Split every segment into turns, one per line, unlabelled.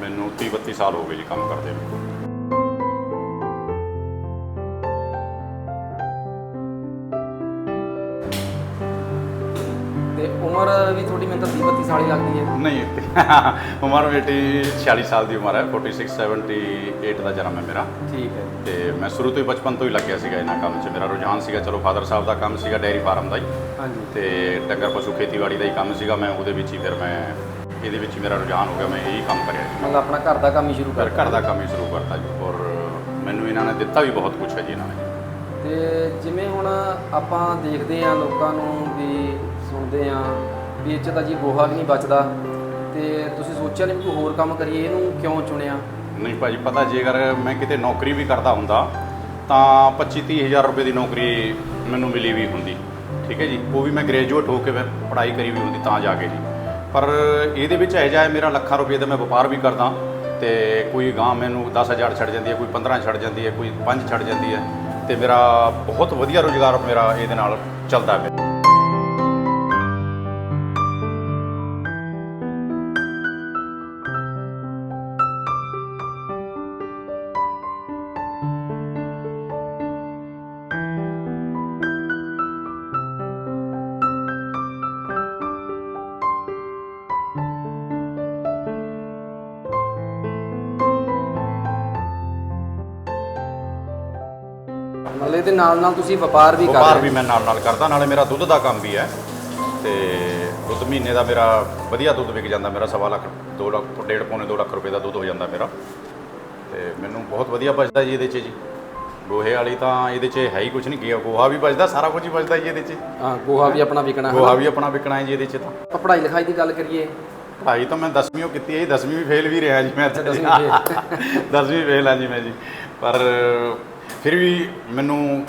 ਮੈਨੂੰ 30 32 ਸਾਲ ਹੋ ਗਏ ਜੀ ਕੰਮ ਕਰਦੇ ਨੂੰ।
ਤੇ ਉਮਰ ਵੀ ਤੁਹਾਡੀ ਮੈਨੂੰ ਤਾਂ 30 32 ਸਾਲ ਹੀ ਲੱਗਦੀ ਹੈ।
ਨਹੀਂ ਉਮਰ ਬੇਟੀ 46 ਸਾਲ ਦੀ ਉਮਰ ਹੈ 46 78 ਦਾ ਜਨਮ ਹੈ ਮੇਰਾ।
ਠੀਕ ਹੈ
ਤੇ ਮੈਂ ਸ਼ੁਰੂ ਤੋਂ ਹੀ ਬਚਪਨ ਤੋਂ ਹੀ ਲੱਗਿਆ ਸੀਗਾ ਇਹਨਾਂ ਕੰਮ 'ਚ। ਮੇਰਾ ਰੁਝਾਨ ਸੀਗਾ ਚਲੋ ਫਾਦਰ ਸਾਹਿਬ ਦਾ ਕੰਮ ਸੀਗਾ ਡੇਅਰੀ ਫਾਰਮ ਦਾ ਹੀ।
ਹਾਂਜੀ।
ਤੇ ਡੰਗਰ ਪਸ਼ੂ ਖੇਤੀਬਾੜੀ ਦਾ ਹੀ ਕੰਮ ਸੀਗਾ ਮੈਂ ਉਹਦੇ ਵਿੱਚ ਹੀ ਫਿਰ ਮੈਂ ਇਹਦੇ ਵਿੱਚ ਮੇਰਾ ਰੁਝਾਨ ਹੋ ਗਿਆ ਮੈਂ ਇਹੀ ਕੰਮ ਕਰਿਆ ਜੀ।
ਮਤਲਬ ਆਪਣਾ ਘਰ ਦਾ ਕੰਮ ਹੀ ਸ਼ੁਰੂ
ਫਿਰ
ਕਰ
ਘਰ ਦਾ ਕੰਮ ਹੀ ਸ਼ੁਰੂ ਕਰਤਾ ਜੀ ਔਰ ਮੈਨੂੰ ਇਹਨਾਂ ਨੇ ਦਿੱਤਾ ਵੀ ਬਹੁਤ ਕੁਝ ਹੈ ਜੀ ਇਹਨਾਂ ਨੇ।
ਤੇ ਜਿਵੇਂ ਹੁਣ ਆਪਾਂ ਦੇਖਦੇ ਆ ਲੋਕਾਂ ਨੂੰ ਵੀ ਸੁਣਦੇ ਆ ਵੀ ਇਹ 'ਚ ਤਾਂ ਜੀ ਗੋਹਾ ਵੀ ਨਹੀਂ ਬਚਦਾ। ਤੇ ਤੁਸੀਂ ਸੋਚਿਆ ਨਹੀਂ ਵੀ ਕੋਈ ਹੋਰ ਕੰਮ ਕਰੀਏ ਇਹਨੂੰ ਕਿਉਂ ਚੁਣਿਆ?
ਨਹੀਂ ਭਾਜੀ ਪਤਾ ਜੇਕਰ ਮੈਂ ਕਿਤੇ ਨੌਕਰੀ ਵੀ ਕਰਦਾ ਹੁੰਦਾ ਤਾਂ 25 30 ਹਜ਼ਾਰ ਰੁਪਏ ਦੀ ਨੌਕਰੀ ਮੈਨੂੰ ਮਿਲੀ ਵੀ ਹੁੰਦੀ। ਠੀਕ ਹੈ ਜੀ ਉਹ ਵੀ ਮੈਂ ਗ੍ਰੈਜੂਏਟ ਹੋ ਕੇ ਮੈਂ ਪੜ੍ਹਾਈ ਕਰੀ ਵੀ ਹੁੰਦੀ ਤਾਂ ਜਾ ਕੇ ਜੀ। ਪਰ ਇਹਦੇ ਵਿੱਚ ਇਹ ਜਾਏ ਮੇਰਾ ਲੱਖਾਂ ਰੁਪਏ ਦਾ ਮੈਂ ਵਪਾਰ ਵੀ ਕਰਦਾ ਤੇ ਕੋਈ ਗਾਂ ਮੈਨੂੰ 10000 ਛੱਡ ਜਾਂਦੀ ਹੈ, ਕੋਈ 15 ਛੱਡ ਜਾਂਦੀ ਹੈ, ਕੋਈ 5 ਛੱਡ ਜਾਂਦੀ ਹੈ ਤੇ ਮੇਰਾ ਬਹੁਤ ਵਧੀਆ ਰੋਜ਼ਗਾਰ ਮੇਰਾ ਇਹਦੇ ਨਾਲ ਚੱਲਦਾ
ਪਿਆ। ਨਾਲ ਨਾਲ ਤੁਸੀਂ ਵਪਾਰ ਵੀ ਕਰ
ਵਪਾਰ
ਰਹੇ
ਵੀ ਮੈਂ ਨਾਲ ਨਾਲ ਕਰਦਾ ਨਾਲੇ ਮੇਰਾ ਦੁੱਧ ਦਾ ਕੰਮ ਵੀ ਹੈ। ਤੇ ਦੁੱਧ ਮਹੀਨੇ ਦਾ ਮੇਰਾ ਵਧੀਆ ਦੁੱਧ ਵਿਕ ਜਾਂਦਾ ਮੇਰਾ ਸਵਾ ਲੱਖ 2 ਲੱਖ ਡੇਢ ਪੌਣੇ 2 ਲੱਖ ਰੁਪਏ ਦਾ ਦੁੱਧ ਹੋ ਜਾਂਦਾ ਮੇਰਾ। ਤੇ ਮੈਨੂੰ ਬਹੁਤ ਵਧੀਆ ਬਚਦਾ ਜੀ ਇਹਦੇ 'ਚ ਜੀ। ਗੋਹੇ ਵਾਲੀ ਤਾਂ ਇਹਦੇ 'ਚ ਹੈ ਹੀ ਕੁਝ ਨਹੀਂ ਗਿਆ ਗੋਹਾ ਵੀ ਬਚਦਾ ਸਾਰਾ ਕੁਝ ਹੀ ਬਚਦਾ ਜੀ ਇਹਦੇ 'ਚ।
ਹਾਂ ਗੋਹਾ ਵੀ ਆਪਣਾ ਵਿਕਣਾ
ਗੋਹਾ ਵੀ ਆਪਣਾ ਵਿਕਣਾ ਹੈ ਜੀ ਇਹਦੇ 'ਚ ਤਾਂ।
ਆਪਾਂ ਪੜ੍ਹਾਈ ਲਿਖਾਈ ਦੀ ਗੱਲ ਕਰੀਏ।
ਪੜ੍ਹਾਈ ਤਾਂ ਮੈਂ 10ਵੀਂ ਕੀਤੀ ਹੈ ਜੀ 10ਵੀਂ ਵੀ ਫੇਲ ਵੀ ਰਿਹਾ ਜੀ ਮੈਂ
ਅੱਛਾ, ਦਸਵੀਂ fail।
10ਵੀਂ ਫੇਲ ਆ ਜੀ ਮੈਂ ਜੀ। ਪਰ ਫਿਰ ਵੀ ਮੈਨੂੰ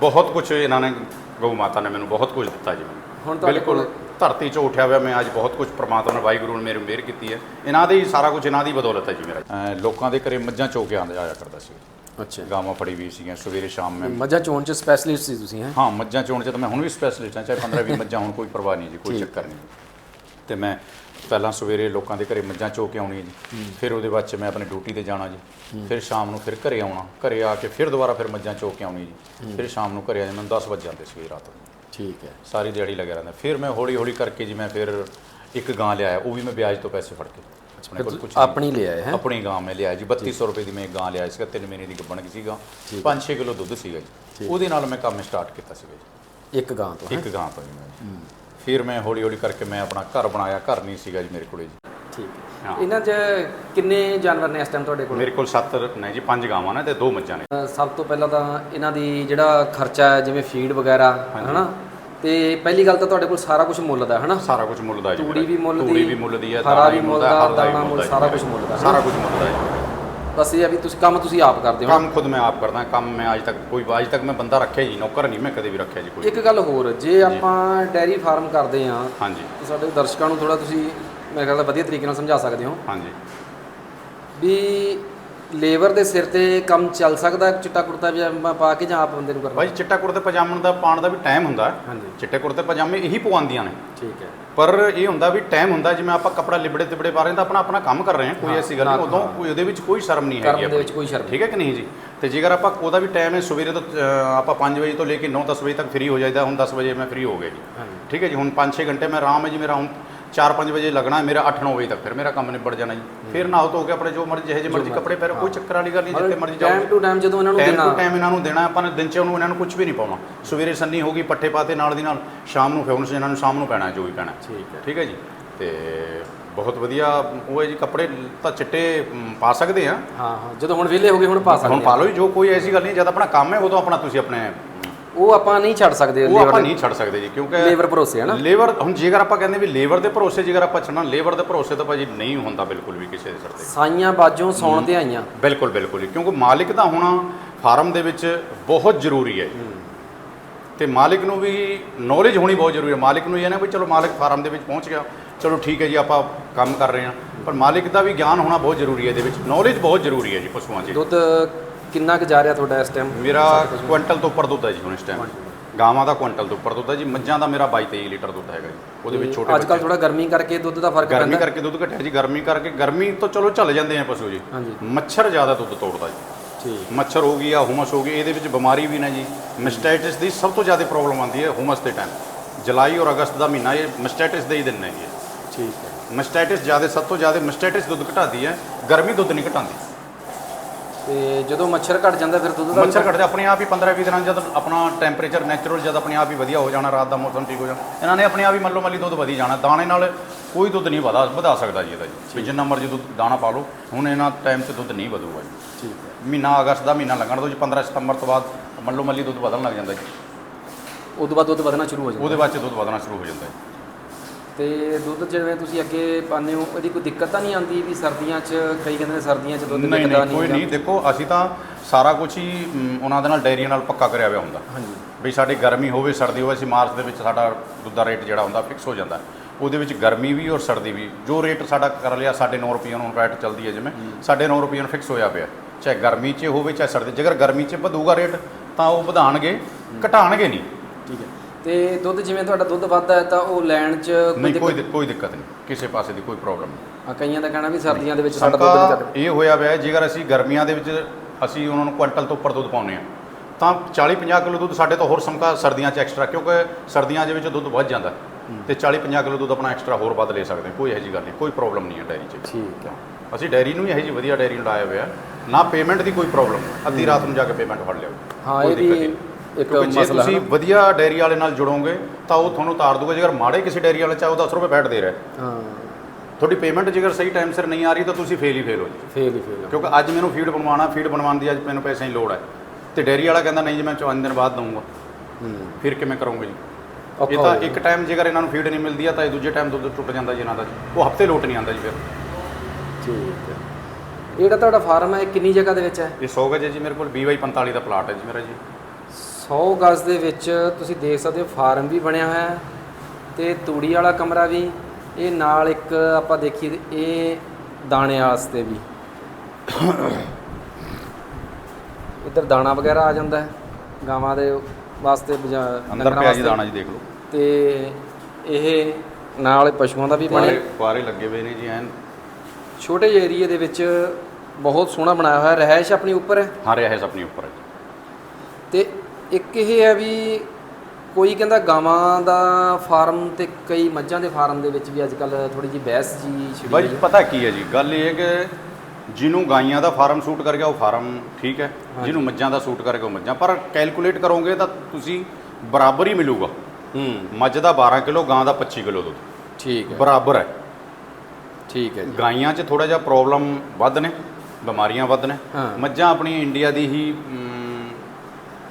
ਬਹੁਤ ਕੁਝ ਇਹਨਾਂ ਨੇ ਗਊ ਮਾਤਾ ਨੇ ਮੈਨੂੰ ਬਹੁਤ ਕੁਝ ਦਿੱਤਾ ਜੀ ਮੈਨੂੰ।
ਹੁਣ ਤੁਹਾਡੇ
ਬਿਲਕੁਲ
ਕੋਲ-
ਧਰਤੀ 'ਚ ਉੱਠਿਆ ਹੋਇਆ ਮੈਂ ਅੱਜ ਬਹੁਤ ਕੁਝ ਪ੍ਰਮਾਤਮਾ ਨੇ ਵਾਹਿਗੁਰੂ ਨੇ ਮੇਰੇ ਮਿਹਰ ਕੀਤੀ ਹੈ। ਇਹਨਾਂ ਦੇ ਹੀ ਸਾਰਾ ਕੁਝ ਇਹਨਾਂ ਦੀ ਬਦੌਲਤ ਹੈ ਜੀ ਮੇਰਾ। ਲੋਕਾਂ ਦੇ ਘਰੇ ਮੱਝਾਂ ਚੋ ਕੇ ਆਂਦਾ ਆਇਆ ਕਰਦਾ ਸੀ।
ਅੱਛਾ।
ਗਾਵਾਂ ਫੜੀ ਵੀ ਸੀਗੀਆਂ ਸਵੇਰੇ ਸ਼ਾਮ ਮੈਂ
ਮੱਝਾਂ ਚੋਣ ਚ ਸਪੈਸ਼ਲਿਸਟ ਸੀ ਤੁਸੀਂ ਹੈ?
ਹਾਂ ਮੱਝਾਂ ਚੋਣ 'ਚ ਤਾਂ ਮੈਂ ਹੁਣ ਵੀ ਸਪੈਸ਼ਲਿਸਟ ਹਾਂ ਚਾਹੇ 15 20 ਮੱਝਾਂ ਹੋਣ ਕੋਈ ਪਰਵਾਹ ਨਹੀਂ ਜੀ ਕੋਈ। ਚੱਕਰ ਨਹੀਂ। ਤੇ ਮੈਂ ਪਹਿਲਾਂ ਸਵੇਰੇ ਲੋਕਾਂ ਦੇ ਘਰੇ ਮੱਝਾਂ ਚੋ ਕੇ ਆਉਣੀ ਜੀ। ਫਿਰ ਉਹਦੇ ਬਾਅਦ 'ਚ ਮੈਂ ਆਪਣੀ ਡਿਊਟੀ ਤੇ ਜਾਣਾ ਜੀ। ਫਿਰ ਸ਼ਾਮ ਨੂੰ ਫਿਰ ਘਰੇ ਆਉਣਾ। ਘਰੇ ਆ ਕੇ ਫਿਰ ਦੁਬਾਰਾ ਫਿਰ ਮੱਝਾਂ ਚੋ ਕੇ ਆਉਣੀ ਜੀ। ਫਿਰ ਸ਼ਾਮ ਨੂੰ ਘਰੇ ਆ ਮੈਨੂੰ 10 ਵਜ ਜਾਂਦੇ ਸੀ ਰਾਤ ਨੂੰ।
ਠੀਕ ਹੈ।
ਸਾਰੀ ਦਿਹਾੜੀ ਲੱਗਿਆ ਰਹਿੰਦਾ। ਫਿਰ ਮੈਂ ਹੌਲੀ ਹੌਲੀ ਕਰਕੇ ਜੀ ਮੈਂ ਫਿਰ ਇੱਕ ਗਾਂ ਲਿਆਇਆ। ਉਹ ਵੀ ਮੈਂ ਵਿਆਜ ਤੋਂ ਪੈਸੇ ਫੜ ਕੇ। ਆਪਣੇ ਕੋਲ ਕੁਝ
ਆਪਣੀ ਲਿਆ ਹੈ?
ਆਪਣੀ ਗਾਂ ਮੈਂ ਲਿਆਇਆ ਜੀ। 3200 ਰੁਪਏ ਦੀ ਮੈਂ ਇੱਕ ਗਾਂ ਲਿਆਇਆ ਸੀਗਾ। ਤਿੰਨ ਮਹੀਨੇ ਦੀ ਗੱਭਣ ਸੀਗਾ। 5-6 ਕਿਲੋ ਦੁੱਧ ਸੀਗਾ ਜੀ। ਉਹਦੇ ਨਾਲ ਮੈਂ ਕੰਮ ਸਟਾਰਟ ਕੀਤਾ ਸੀਗਾ ਜੀ।
ਇੱਕ ਗਾਂ ਤੋਂ?
ਇੱਕ ਗਾਂ ਤੋਂ ਜੀ ਮੈਂ। ਫਿਰ ਮੈਂ ਹੌਲੀ ਹੌਲੀ ਕਰਕੇ ਮੈਂ ਆਪਣਾ ਘਰ ਬਣਾਇਆ ਘਰ ਨਹੀਂ ਸੀਗਾ ਜੀ ਮੇਰੇ ਕੋਲੇ ਜੀ
ਠੀਕ ਹੈ
ਹਾਂ।
ਇਹਨਾਂ 'ਚ ਕਿੰਨੇ ਜਾਨਵਰ ਨੇ ਇਸ ਟਾਈਮ ਤੁਹਾਡੇ ਕੋਲ
ਮੇਰੇ ਕੋਲ 7 ਨੇ ਜੀ ਪੰਜ ਗਾਵਾਂ ਨੇ ਤੇ ਦੋ ਮੱਝਾਂ ਨੇ
ਅ, ਸਭ ਤੋਂ ਪਹਿਲਾਂ ਤਾਂ ਇਹਨਾਂ ਦੀ ਜਿਹੜਾ ਖਰਚਾ ਹੈ ਜਿਵੇਂ ਫੀਡ ਵਗੈਰਾ ਹਨਾ ਤੇ ਪਹਿਲੀ ਗੱਲ ਤਾਂ ਤੁਹਾਡੇ ਕੋਲ ਸਾਰਾ ਕੁਝ ਮੁੱਲ ਦਾ ਹਨਾ
ਸਾਰਾ ਕੁਝ ਮੁੱਲ ਦਾ ਜੀ
ਤੂੜੀ। ਵੀ ਮੁੱਲ
ਤੂੜੀ
ਦੀ,
ਵੀ ਮੁੱਲ ਦੀ ਹੈ
ਹਰਾ
ਦਾਣਾ
ਵੀ ਮੁੱਲ ਦਾ, ਦਾਣਾ ਮੁੱਲ, ਸਾਰਾ। ਕੁਝ ਮੁੱਲ ਦਾ।
ਸਾਰਾ ਕੁਝ ਮੁੱਲ ਦਾ ਜੀ
ਬਸ ਇਹ ਆ ਵੀ ਤੁਸੀਂ ਕੰਮ ਤੁਸੀਂ ਆਪ ਕਰਦੇ ਹੋ।
ਕੰਮ ਖੁਦ ਮੈਂ ਆਪ ਕਰਦਾ ਕੰਮ ਮੈਂ ਅੱਜ ਤੱਕ ਕੋਈ ਅੱਜ ਤੱਕ ਮੈਂ ਬੰਦਾ ਰੱਖਿਆ ਜੀ ਨੌਕਰ ਨਹੀਂ ਮੈਂ ਕਦੇ ਵੀ ਰੱਖਿਆ ਜੀ ਕੋਈ।
ਇੱਕ ਗੱਲ ਹੋਰ ਜੇ ਆਪਾਂ ਡੈਰੀ ਫਾਰਮ ਕਰਦੇ ਆ
ਹਾਂਜੀ।
ਤਾਂ ਸਾਡੇ ਦਰਸ਼ਕਾਂ ਨੂੰ ਥੋੜਾ ਤੁਸੀਂ ਮੇਰੇ ਖਿਆਲ ਨਾਲ ਵਧੀਆ ਤਰੀਕੇ ਨਾਲ ਸਮਝਾ ਸਕਦੇ ਹੋ।
ਹਾਂਜੀ।
ਵੀ ਲੇਬਰ ਦੇ ਸਿਰ ਤੇ ਕੰਮ ਚੱਲ ਸਕਦਾ ਚਿੱਟਾ ਕੁੜਤਾ ਪਜਾਮਾ ਪਾ ਕੇ ਜਾਂ ਆਪ ਬੰਦੇ ਨੂੰ ਕਰਨਾ
ਭਾਈ ਚਿੱਟਾ ਕੁੜਤੇ ਪਜਾਮਣ ਦਾ ਪਾਉਣ ਦਾ ਵੀ ਟਾਈਮ ਹੁੰਦਾ। ਹੈ।
ਹਾਂਜੀ।
ਚਿੱਟੇ ਕੁੜਤੇ ਪਜਾਮੇ ਇਹੀ ਪਵਾਉਂਦੀਆਂ ਨੇ।
ਠੀਕ ਹੈ।
ਪਰ ਇਹ ਹੁੰਦਾ ਵੀ ਟਾਈਮ ਹੁੰਦਾ ਜਿਵੇਂ ਆਪਾਂ ਕੱਪੜਾ ਲਿਬੜੇ ਤਿਬੜੇ ਪਾ ਰਹੇ ਹਾਂ ਤਾਂ ਆਪਣਾ ਆਪਣਾ ਕੰਮ ਕਰ ਰਹੇ ਹਾਂ ਕੋਈ ਐਸੀ ਗੱਲ ਨਹੀਂ ਉਦੋਂ। ਕੋਈ ਉਹਦੇ ਵਿੱਚ ਕੋਈ ਸ਼ਰਮ ਨਹੀਂ ਹੈਗੀ
ਦੇ
ਆਪਣੀ।
ਵਿੱਚ ਕੋਈ ਸ਼ਰਮ
ਠੀਕ ਹੈ ਕਿ ਨਹੀਂ ਜੀ? ਤੇ ਜੇਕਰ ਆਪਾਂ ਉਹਦਾ ਵੀ ਟਾਈਮ ਹੈ ਸਵੇਰੇ ਤੋਂ ਆਪਾਂ 5 ਵਜੇ ਤੋਂ ਲੈ ਕੇ 9-10 ਵਜੇ ਤੱਕ ਫ੍ਰੀ ਹੋ ਜਾਈਦਾ ਹੁਣ 10 ਵਜੇ ਮੈਂ ਫ੍ਰੀ ਹੋ ਗਿਆ ਜੀ।
ਹਾਂਜੀ।
ਠੀਕ ਹੈ ਜੀ ਹੁਣ 5-6 ਘੰਟੇ ਮੈਂ ਆਰਾਮ ਹੈ ਜੀ ਮੇਰਾ ਹੁਣ 4-5 ਵਜੇ ਲੱਗਣਾ ਹੈ ਮੇਰਾ 8-9 ਵਜੇ ਤੱਕ ਫਿਰ ਮੇਰਾ ਕੰਮ ਨਿਬੜ ਜਾਣਾ ਜੀ। ਫਿਰ ਨਹਾਓ ਧੋ ਕੇ ਆਪਣੇ ਜੋ ਮਰਜ਼ੀ ਜਿਹੇ ਜਿਹੇ ਮਰਜ਼ੀ ਕੱਪੜੇ ਪਹਿਰੋ ਕੋਈ ਚੱਕਰ ਵਾਲੀ ਗੱਲ ਨਹੀਂ ਜਿੱਥੇ ਮਰਜ਼ੀ ਜਾਓ।
ਟਾਈਮ ਟੂ ਟਾਈਮ ਜਦੋਂ ਇਹਨਾਂ ਨੂੰ
ਟਾਈਮ
ਦੇਣਾ।
ਟੂ ਟਾਈਮ ਇਹਨਾਂ ਨੂੰ ਦੇਣਾ ਆਪਾਂ ਨੇ ਦਿਨ ਚ ਉਹਨੂੰ ਇਹਨਾਂ ਨੂੰ ਕੁਝ ਵੀ ਨਹੀਂ ਪਾਉਣਾ। ਸਵੇਰੇ ਸੰਨੀ ਹੋਗੀ ਪੱਠੇ ਪਾਤੇ ਨਾਲ ਦੀ ਨਾਲ ਸ਼ਾਮ ਨੂੰ ਫਿਰ ਉਹਨੂੰ ਇਹਨਾਂ ਨੂੰ ਸ਼ਾਮ ਨੂੰ ਪੈਣਾ ਜੋ ਵੀ ਪੈਣਾ।
ਠੀਕ ਹੈ।
ਠੀਕ ਹੈ ਜੀ? ਤੇ ਬਹੁਤ ਵਧੀਆ ਉਹ ਹੈ ਜੀ ਕੱਪੜੇ ਤਾਂ ਚਿੱਟੇ ਪਾ ਸਕਦੇ ਆ।
ਹਾਂ ਹਾਂ। ਜਦੋਂ ਹੁਣ ਵਿਹਲੇ ਹੋ ਗਏ ਹੁਣ ਪਾ ਸਕਦੇ
ਹੁਣ। ਪਾ ਲਓ ਜੀ, ਜੋ ਕੋਈ ਐਸੀ ਗੱਲ ਨਹੀਂ ਜਦ ਆਪਣਾ ਕੰਮ ਹੈ ਉਦੋਂ ਆਪਣਾ ਤੁਸੀਂ ਆਪਣੇ
ਉਹ ਆਪਾਂ ਨਹੀਂ ਛੱਡ ਸਕਦੇ
ਉਹ ਆਪਾਂ ਨਹੀਂ ਛੱਡ ਸਕਦੇ ਜੀ ਕਿਉਂਕਿ
ਲੇਬਰ ਭਰੋਸੇ ਹੈ ਨਾ।
ਲੇਬਰ ਹੁਣ ਜੇਕਰ ਆਪਾਂ ਕਹਿੰਦੇ ਵੀ ਲੇਬਰ ਦੇ ਭਰੋਸੇ ਜੇਕਰ ਆਪਾਂ ਛੱਡਣਾ ਲੇਬਰ ਦੇ ਭਰੋਸੇ ਤਾਂ ਭਾਜੀ ਨਹੀਂ ਹੁੰਦਾ ਬਿਲਕੁਲ ਵੀ ਕਿਸੇ ਦੇ ਸਿਰ ਤੇ।
ਸਾਈਆਂ ਬਾਜੋਂ ਸੌਣ ਤੇ ਆਈਆਂ।
ਬਿਲਕੁਲ ਬਿਲਕੁਲ ਕਿਉਂਕਿ ਮਾਲਿਕ ਦਾ ਹੋਣਾ ਫਾਰਮ ਦੇ ਵਿੱਚ ਬਹੁਤ ਜ਼ਰੂਰੀ ਹੈ। ਤੇ ਮਾਲਿਕ ਨੂੰ ਵੀ ਨੌਲੇਜ ਹੋਣੀ ਬਹੁਤ ਜ਼ਰੂਰੀ ਹੈ। ਮਾਲਿਕ ਨੂੰ ਇਹ ਨਾ ਵੀ ਚਲੋ ਮਾਲਿਕ ਫਾਰਮ ਦੇ ਵਿੱਚ ਪਹੁੰਚ ਗਿਆ ਚਲੋ ਠੀਕ ਹੈ ਜੀ ਆਪਾਂ ਕੰਮ ਕਰ ਰਹੇ ਹਾਂ। ਪਰ ਮਾਲਿਕ ਦਾ ਵੀ ਗਿਆਨ ਹੋਣਾ ਬਹੁਤ ਜ਼ਰੂਰੀ ਹੈ ਇਹਦੇ ਵਿੱਚ। ਨੌਲੇਜ ਬਹੁਤ ਜ਼ਰੂਰੀ ਹੈ ਜੀ ਪਸ਼ੂਆਂ 'ਚ।
ਦੁੱਧ ਕਿੰਨਾ ਕੁ ਜਾ ਰਿਹਾ ਤੁਹਾਡਾ ਇਸ ਟਾਈਮ
ਮੇਰਾ ਕੁਇੰਟਲ ਤੋਂ ਉੱਪਰ ਦੁੱਧ ਹੈ ਜੀ ਹੁਣ ਇਸ ਟਾਈਮ ਗਾਵਾਂ ਦਾ ਕੁਇੰਟਲ ਤੋਂ ਉੱਪਰ ਦੁੱਧ ਹੈ ਜੀ। ਮੱਝਾਂ ਦਾ ਮੇਰਾ 22 23 ਲੀਟਰ ਦੁੱਧ ਹੈਗਾ ਜੀ। ਉਹਦੇ ਵਿੱਚ ਛੋਟੇ
ਅੱਜ ਕੱਲ ਥੋੜਾ ਗਰਮੀ ਕਰਕੇ ਦੁੱਧ ਦਾ ਫ਼ਰਕ
ਗਰਮੀ ਕਰਕੇ ਦੁੱਧ ਘਟਿਆ ਜੀ। ਗਰਮੀ ਕਰਕੇ ਗਰਮੀ ਤੋਂ ਚਲੋ ਚੱਲ ਜਾਂਦੇ ਆ ਪਸ਼ੂ ਜੀ।
ਹਾਂਜੀ।
ਮੱਛਰ ਜ਼ਿਆਦਾ ਦੁੱਧ ਤੋੜਦਾ ਜੀ।
ਠੀਕ।
ਮੱਛਰ ਹੋ ਗਈ ਆ ਹੁਮਸ ਹੋ ਗਈ ਇਹਦੇ ਵਿੱਚ ਬਿਮਾਰੀ ਵੀ ਨਾ ਜੀ। ਮਿਸਟਾਈਟਿਸ ਦੀ ਸਭ ਤੋਂ ਜ਼ਿਆਦਾ ਪ੍ਰੋਬਲਮ ਆਉਂਦੀ ਹੈ ਹੁਮਸ ਦੇ ਟਾਈਮ ਜੁਲਾਈ ਔਰ ਅਗਸਤ ਦਾ ਮਹੀਨਾ ਇਹ ਮਿਸਟਾਈਟਿਸ ਦੇ ਹੀ ਦਿਨ ਨੇ ਜੀ।
ਠੀਕ ਹੈ।
ਮਿਸਟਾਈਟਿਸ ਜ਼ਿਆਦਾ ਸਭ ਤੋਂ ਜ਼ਿਆਦਾ ਮਿਸਟਾਈਟਿਸ ਦੁੱਧ ਘਟਾਉਂਦੀ ਹੈ। ਗਰਮੀ ਦੁੱਧ ਨਹੀਂ ਘਟਾਉਂਦੀ।
ਤੇ ਜਦੋਂ ਮੱਛਰ ਘਟ ਜਾਂਦਾ ਫਿਰ ਦੁੱਧ ਦਾ
ਮੱਛਰ ਘਟਦਾ ਆਪਣੇ ਆਪ ਹੀ 15 20 ਦਿਨਾਂ ਜਦ ਆਪਣਾ ਟੈਂਪਰੇਚਰ ਨੈਚੁਰਲ ਜਦ ਆਪਣੇ ਆਪ ਹੀ ਵਧੀਆ ਹੋ ਜਾਣਾ ਰਾਤ ਦਾ ਮੌਸਮ ਠੀਕ ਹੋ ਜਾਣਾ। ਇਹਨਾਂ ਨੇ ਆਪਣੇ ਆਪ ਹੀ ਮੱਲੋ ਮੱਲੀ ਦੁੱਧ ਵਧੀ ਜਾਣਾ। ਦਾਣੇ ਨਾਲ ਕੋਈ ਦੁੱਧ ਨਹੀਂ ਵਧਾ ਵਧਾ ਸਕਦਾ ਜੀ ਇਹਦਾ ਜੀ। ਵੀ ਜਿੰਨਾ ਮਰਜ਼ੀ ਦੁੱਧ ਦਾਣਾ ਪਾ ਲਓ। ਹੁਣ ਇਹਨਾਂ ਟਾਈਮ 'ਚ ਦੁੱਧ ਨਹੀਂ ਵਧੂਗਾ ਜੀ।
ਠੀਕ ਹੈ।
ਮਹੀਨਾ ਅਗਸਤ ਦਾ ਮਹੀਨਾ ਲੱਗਣ ਦੋ ਜੀ 15 ਸਤੰਬਰ ਤੋਂ ਬਾਅਦ ਮੱਲੋ ਮੱਲੀ ਦੁੱਧ ਵਧਣ ਲੱਗ ਜਾਂਦਾ ਜੀ।
ਉਦੋਂ ਬਾਅਦ ਦੁੱਧ ਵਧਣਾ ਸ਼ੁਰੂ ਹੋ ਜਾਂਦਾ।
ਉਹਦੇ ਬਾਅਦ 'ਚ ਦੁੱਧ ਵਧਣਾ ਸ਼ੁਰੂ ਹੋ ਜਾਂਦਾ ਜੀ।
ਤੇ ਦੁੱਧ ਜਿਵੇਂ ਤੁਸੀਂ ਅੱਗੇ ਪਾਉਂਦੇ ਹੋ ਇਹਦੀ ਕੋਈ ਦਿੱਕਤ ਤਾਂ ਨਹੀਂ ਆਉਂਦੀ ਵੀ ਸਰਦੀਆਂ 'ਚ ਕਈ ਕਹਿੰਦੇ ਨੇ ਸਰਦੀਆਂ 'ਚ ਦੁੱਧ
ਨਹੀਂ
ਨਿਕਲਦਾ
ਨਹੀਂ ਕੋਈ ਨਹੀਂ। ਦੇਖੋ ਅਸੀਂ ਤਾਂ ਸਾਰਾ ਕੁਝ ਹੀ ਮ, ਉਹਨਾਂ ਦੇ ਨਾਲ ਡਾਇਰੀਆਂ ਨਾਲ ਪੱਕਾ ਕਰਿਆ ਹੋਇਆ ਹੁੰਦਾ।
ਹਾਂਜੀ।
ਵੀ ਸਾਡੀ ਗਰਮੀ ਹੋਵੇ ਸਰਦੀ ਹੋਵੇ ਅਸੀਂ ਮਾਰਚ ਦੇ ਵਿੱਚ ਸਾਡਾ ਦੁੱਧ ਦਾ ਰੇਟ ਜਿਹੜਾ ਹੁੰਦਾ ਫਿਕਸ ਹੋ ਜਾਂਦਾ। ਉਹਦੇ ਵਿੱਚ ਗਰਮੀ ਵੀ ਔਰ ਸਰਦੀ ਵੀ ਜੋ ਰੇਟ ਸਾਡਾ ਕਰ ਲਿਆ ਸਾਡੇ 9 ਰੁਪਏ ਨੂੰ ਰੇਟ ਚੱਲਦੀ ਹੈ ਜਿਵੇਂ ਸਾਡੇ 9 ਰੁਪਏ ਨੂੰ ਫਿਕਸ ਹੋਇਆ ਪਿਆ। ਚਾਹੇ ਗਰਮੀ 'ਚ ਹੋਵੇ ਚਾਹੇ ਸਰਦੀ ਜੇਕਰ ਗਰਮੀ 'ਚ ਵਧੂਗਾ ਰੇਟ ਤਾਂ ਉਹ ਵਧਾਣਗੇ ਘਟਾਣਗੇ ਨਹੀਂ।
ਤੇ ਦੁੱਧ ਜਿਵੇਂ ਤੁਹਾਡਾ ਦੁੱਧ ਵੱਧਦਾ ਹੈ ਤਾਂ ਉਹ ਲੈਣ 'ਚ ਕੋਈ
ਨਹੀਂ ਕੋਈ
ਦਿੱਕਤ
ਕੋਈ ਦਿੱਕਤ ਨਹੀਂ। ਕਿਸੇ ਪਾਸੇ ਦੀ ਕੋਈ ਪ੍ਰੋਬਲਮ ਨਹੀਂ।
ਆ, ਕਈਆਂ ਦਾ ਕਹਿਣਾ ਵੀ ਸਰਦੀਆਂ ਦੇ ਵਿੱਚ ਸਾਡਾ ਦੁੱਧ ਨਹੀਂ ਘਟਦਾ
ਇਹ ਹੋਇਆ ਹੋਇਆ ਹੈ, ਜੇਕਰ ਅਸੀਂ ਗਰਮੀਆਂ ਦੇ ਵਿੱਚ ਅਸੀਂ ਉਹਨਾਂ ਨੂੰ ਕੁਇੰਟਲ ਤੋਂ ਉੱਪਰ ਦੁੱਧ ਪਾਉਂਦੇ ਆ ਤਾਂ 40 50 ਕਿਲੋ ਦੁੱਧ ਸਾਡੇ ਤੋਂ ਹੋਰ ਸਮਕਾ ਸਰਦੀਆਂ 'ਚ ਐਕਸਟਰਾ ਕਿਉਂਕਿ ਸਰਦੀਆਂ ਦੇ ਵਿੱਚ ਦੁੱਧ ਵੱਧ ਜਾਂਦਾ ਤੇ 40 50 ਕਿਲੋ ਦੁੱਧ ਆਪਣਾ ਐਕਸਟਰਾ ਹੋਰ ਵੱਧ ਲੈ ਸਕਦੇ ਹਾਂ ਕੋਈ ਇਹੋ ਜਿਹੀ ਗੱਲ ਨਹੀਂ ਕੋਈ ਪ੍ਰੋਬਲਮ ਨਹੀਂ ਹੈ ਡੈਰੀ 'ਚ।
ਠੀਕ ਹੈ।
ਅਸੀਂ ਡੈਰੀ ਨੂੰ ਹੀ ਇਹੋ ਜਿਹੀ ਵਧੀਆ ਡੈਰੀ ਨੂੰ ਲਾਇਆ ਹੋਇਆ ਨਾ ਪੇਮੈਂਟ ਦੀ ਕੋਈ ਪ੍ਰੋਬਲਮ ਅੱਧੀ ਰਾਤ ਨੂੰ ਜਾ ਕੇ ਪੇਮੈਂਟ ਫੜ ਲਿਓ
ਹਾਂ
ਕੋਈ
ਇਹ ਵੀ
ਨਹੀਂ।
ਇੱਕ
ਕਿਉਂਕਿ ਜੇ
ਮਸਲਾ
ਤੁਸੀਂ
ਹੈ
ਵਧੀਆ ਡੈਰੀ ਵਾਲੇ ਨਾਲ ਜੁੜੋਗੇ ਤਾਂ ਉਹ ਤੁਹਾਨੂੰ ਉਤਾਰ ਦੂਗਾ ਜੇਕਰ ਮਾੜੇ ਕਿਸੇ ਡੈਰੀ ਵਾਲੇ ਚਾਹੇ ਉਹ 10 ਰੁਪਏ ਬੈਠ ਦੇ ਰਿਹਾ।
ਹਾਂ।
ਤੁਹਾਡੀ ਪੇਮੈਂਟ ਜੇਕਰ ਸਹੀ ਟਾਈਮ ਸਿਰ ਨਹੀਂ ਆ ਰਹੀ ਤਾਂ ਤੁਸੀਂ ਫੇਲ ਹੀ ਫੇਲ ਹੋ ਜੀ
ਫੇਲ ਹੀ ਫੇਲ
ਕਿਉਂਕਿ ਅੱਜ ਮੈਨੂੰ ਫੀਡ ਬਣਵਾਉਣਾ ਫੀਡ ਬਣਵਾਉਣ ਦੀ ਅੱਜ ਮੈਨੂੰ ਪੈਸੇ ਦੀ ਲੋੜ ਹੈ। ਤੇ ਡੈਰੀ ਵਾਲਾ ਕਹਿੰਦਾ ਨਹੀਂ ਜੀ ਮੈਂ 5 ਦਿਨ ਬਾਅਦ ਦਊਂਗਾ।
ਹੂੰ।
ਫਿਰ ਕਿਵੇਂ ਕਰੋਗੇ ਜੀ? ਇਹ ਤਾਂ। ਇੱਕ ਟਾਈਮ ਜੇਕਰ ਇਹਨਾਂ ਨੂੰ ਫੀਡ ਨਹੀਂ ਮਿਲਦੀ ਆ ਤਾਂ ਇਹ ਦੂਜੇ ਟਾਈਮ ਦੁੱਧ ਟੁੱਟ ਜਾਂਦਾ ਜੀ ਇਹਨਾਂ ਦਾ ਜੀ। ਉਹ ਹਫ਼ਤੇ ਲੋਟ ਨਹੀਂ ਆਉਂਦਾ ਜੀ ਫਿਰ।
ਠੀਕ ਹੈ। ਇਹ ਜਿਹੜਾ ਤੁਹਾਡਾ ਫਾਰਮ ਹੈ ਇਹ ਕਿੰਨੀ ਜਗ੍ਹਾ ਦੇ ਵਿੱਚ ਹੈ?
ਇਹ 100 ਗਜ ਹੈ ਜੀ ਮੇਰੇ ਕੋਲ BY 45 ਦਾ ਪਲਾਟ ਹੈ ਜੀ ਮੇਰਾ ਜੀ।
100 ਗਜ਼ ਦੇ ਵਿੱਚ ਤੁਸੀਂ ਦੇਖ ਸਕਦੇ ਹੋ ਫਾਰਮ ਵੀ ਬਣਿਆ ਹੋਇਆ ਹੈ ਤੇ ਤੂੜੀ ਵਾਲਾ ਕਮਰਾ ਵੀ ਇਹ ਨਾਲ ਇੱਕ ਆਪਾਂ ਦੇਖੀ ਇਹ ਦਾਣੇ ਵਾਸਤੇ ਵੀ। ਇੱਧਰ ਦਾਣਾ ਵਗੈਰਾ ਆ ਜਾਂਦਾ ਹੈ ਗਾਵਾਂ ਦੇ ਵਾਸਤੇ
ਅੰਦਰ ਪਿਆ ਜੀ ਦਾਣਾ ਜੀ ਦੇਖ ਲਓ।
ਤੇ ਇਹ ਨਾਲ ਪਸ਼ੂਆਂ ਦਾ ਵੀ ਬਣੇ
ਫੁਆਰੇ ਲੱਗੇ ਹੋਏ ਨੇ ਜੀ ਐਨ।
ਛੋਟੇ ਜਿਹੇ ਏਰੀਏ ਦੇ ਵਿੱਚ ਬਹੁਤ ਸੋਹਣਾ ਬਣਾਇਆ ਹੋਇਆ ਰਹਿائش ਆਪਣੀ ਉੱਪਰ ਹੈ।
ਹਾਂ ਰਹਿائش ਆਪਣੀ ਉੱਪਰ ਹੈ
ਤੇ ਇੱਕ ਇਹ ਹੈ ਵੀ ਕੋਈ ਕਹਿੰਦਾ ਗਾਵਾਂ ਦਾ ਫਾਰਮ ਤੇ ਕਈ ਮੱਝਾਂ ਦੇ ਫਾਰਮ ਦੇ ਵਿੱਚ ਵੀ ਅੱਜ ਕੱਲ ਥੋੜੀ ਜੀ ਬਹਿਸ ਜੀ ਛਿੜੀ
ਬਾਈ
ਹੋਈ ਹੈ।
ਪਤਾ ਕੀ ਹੈ ਜੀ? ਗੱਲ ਇਹ ਹੈ ਕਿ ਜਿਹਨੂੰ ਗਾਈਆਂ ਦਾ ਫਾਰਮ ਸੂਟ ਕਰ ਗਿਆ ਉਹ ਫਾਰਮ ਠੀਕ ਹੈ ਜਿਹਨੂੰ ਮੱਝਾਂ ਦਾ ਸੂਟ ਕਰ ਗਿਆ ਉਹ ਮੱਝਾਂ ਪਰ ਕੈਲਕੂਲੇਟ ਕਰੋਗੇ ਤਾਂ ਤੁਸੀਂ ਬਰਾਬਰ ਹੀ ਮਿਲੂਗਾ।
ਹੂੰ।
ਮੱਝ ਦਾ 12 ਕਿਲੋ ਗਾਂ ਦਾ 25 ਕਿਲੋ ਦੁੱਧ।
ਠੀਕ ਹੈ।
ਬਰਾਬਰ ਹੈ।
ਠੀਕ ਹੈ ਜੀ।
ਗਾਈਆਂ 'ਚ ਥੋੜਾ ਜਿਹਾ ਪ੍ਰੋਬਲਮ ਵੱਧ ਨੇ ਬਿਮਾਰੀਆਂ ਵੱਧ ਨੇ।
ਹਾਂ।
ਮੱਝਾਂ ਆਪਣੀ ਇੰਡੀਆ ਦੀ ਹੀ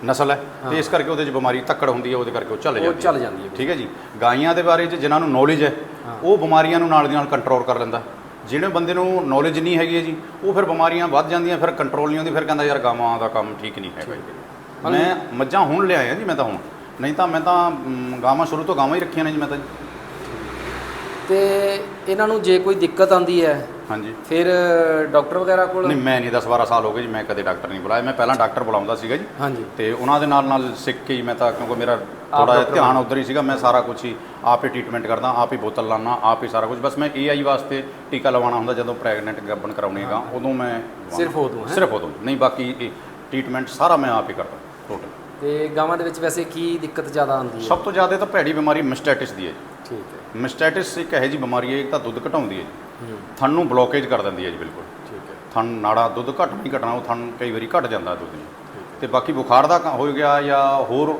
ਨਸਲ ਹੈ ਤੇ ਇਸ ਕਰਕੇ ਉਹਦੇ 'ਚ ਬਿਮਾਰੀ ਧੱਕੜ ਹੁੰਦੀ ਹੈ ਉਹਦੇ ਕਰਕੇ ਉਹ ਚੱਲ
ਉਹ
ਜਾਂਦੀ
ਚੱਲ ਜਾਂਦੀ ਹੈ
ਠੀਕ ਹੈ ਜੀ? ਗਾਈਆਂ ਦੇ ਬਾਰੇ 'ਚ ਜਿਨ੍ਹਾਂ ਨੂੰ ਨੌਲੇਜ ਹੈ
ਹਾਂ।
ਉਹ ਬਿਮਾਰੀਆਂ ਨੂੰ ਨਾਲ ਦੀ ਨਾਲ ਕੰਟਰੋਲ ਕਰ ਲੈਂਦਾ। ਜਿਹੜੇ ਬੰਦੇ ਨੂੰ ਨੌਲੇਜ ਨਹੀਂ ਹੈਗੀ ਹੈ ਜੀ ਉਹ ਫਿਰ ਬਿਮਾਰੀਆਂ ਵੱਧ ਜਾਂਦੀਆਂ ਫਿਰ ਕੰਟਰੋਲ ਨਹੀਂ ਹੁੰਦੀ ਫਿਰ ਕਹਿੰਦਾ ਯਾਰ ਗਾਵਾਂ ਦਾ ਕੰਮ ਠੀਕ ਨਹੀਂ ਹੈਗਾ ਜੀ। ਮੈਂ ਮੱਝਾਂ ਹੁਣ ਲਿਆਇਆ ਜੀ ਮੈਂ ਤਾਂ ਹੁਣ। ਨਹੀਂ ਤਾਂ ਮੈਂ ਤਾਂ ਗਾਵਾਂ ਸ਼ੁਰੂ ਤੋਂ ਗਾਵਾਂ ਹੀ ਰੱਖੀਆਂ ਨੇ ਜੀ ਮੈਂ ਤਾਂ
ਤੇ ਇਹਨਾਂ ਨੂੰ ਜੇ ਕੋਈ ਦਿੱਕਤ ਆਉਂਦੀ ਹੈ
ਹਾਂਜੀ।
ਫਿਰ ਡਾਕਟਰ ਵਗੈਰਾ ਕੋਲ?
ਨਹੀਂ ਮੈਂ ਨਹੀਂ 10 12 ਸਾਲ ਹੋ ਗਏ ਜੀ ਮੈਂ ਕਦੇ ਡਾਕਟਰ ਨਹੀਂ ਬੁਲਾਇਆ। ਮੈਂ ਪਹਿਲਾਂ ਡਾਕਟਰ ਬੁਲਾਉਂਦਾ ਸੀਗਾ ਜੀ।
ਹਾਂਜੀ।
ਤੇ ਉਹਨਾਂ ਦੇ ਨਾਲ ਨਾਲ ਸਿੱਖ ਕੇ ਹੀ ਮੈਂ ਤਾਂ ਕਿਉਂਕਿ ਮੇਰਾ ਥੋੜਾ ਜਿਹਾ ਧਿਆਨ ਉਧਰ ਹੀ ਸੀਗਾ ਮੈਂ ਸਾਰਾ ਕੁਝ ਹੀ ਆਪ ਹੀ ਟ੍ਰੀਟਮੈਂਟ ਕਰਦਾ ਆਪ ਹੀ ਬੋਤਲ ਲਾਣਾ ਆਪ ਹੀ ਸਾਰਾ ਕੁਝ ਬਸ ਮੈਂ ਏਆਈ ਵਾਸਤੇ ਟੀਕਾ ਲਵਾਉਣਾ ਹੁੰਦਾ ਜਦੋਂ ਪ੍ਰੈਗਨੈਂਟ ਗੱਭਣ ਕਰਾਉਣੀ ਹੈਗਾ ਉਦੋਂ ਮੈਂ।
ਸਿਰਫ ਉਦੋਂ, ਹੈਂ?
ਸਿਰਫ ਉਦੋਂ ਨਹੀਂ ਬਾਕੀ ਟ੍ਰੀਟਮੈਂਟ ਸਾਰਾ ਮੈਂ ਆਪ ਹੀ ਕਰਦਾ ਟੋਟਲ
ਤੇ ਗਾਵਾਂ ਦੇ ਵਿੱਚ ਵੈਸੇ ਕੀ ਦਿੱਕਤ ਜ਼ਿਆਦਾ ਆਉਂਦੀ ਹੈ?
ਸਭ ਤੋਂ ਜ਼ਿਆਦਾ ਤਾਂ ਭੈੜੀ ਬਿਮਾਰੀ ਮਿਸਟੈਟਿਸ ਦੀ ਹੈ ਜੀ।
ਠੀਕ ਹੈ।
ਮਿਸਟੈਟਿਸ ਇੱਕ ਇਹੋ ਜੀ ਬਿਮਾਰੀ ਹੈ ਇੱਕ ਤਾਂ ਦੁੱਧ ਘਟਾਉਂਦੀ ਹੈ ਜੀ। ਥਣ ਨੂੰ ਬਲੋਕੇਜ ਕਰ ਦਿੰਦੀ ਹੈ ਜੀ ਬਿਲਕੁਲ।
ਠੀਕ ਹੈ।
ਥਣ ਨਾੜਾ ਦੁੱਧ ਘੱਟ ਨਹੀਂ ਘਟਣਾ ਉਹ ਥਣ ਕਈ ਵਾਰੀ ਘਟ ਜਾਂਦਾ ਦੁੱਧ ਜੀ। ਤੇ ਬਾਕੀ ਬੁਖਾਰ ਦਾ ਹੋ ਗਿਆ ਜਾਂ ਹੋਰ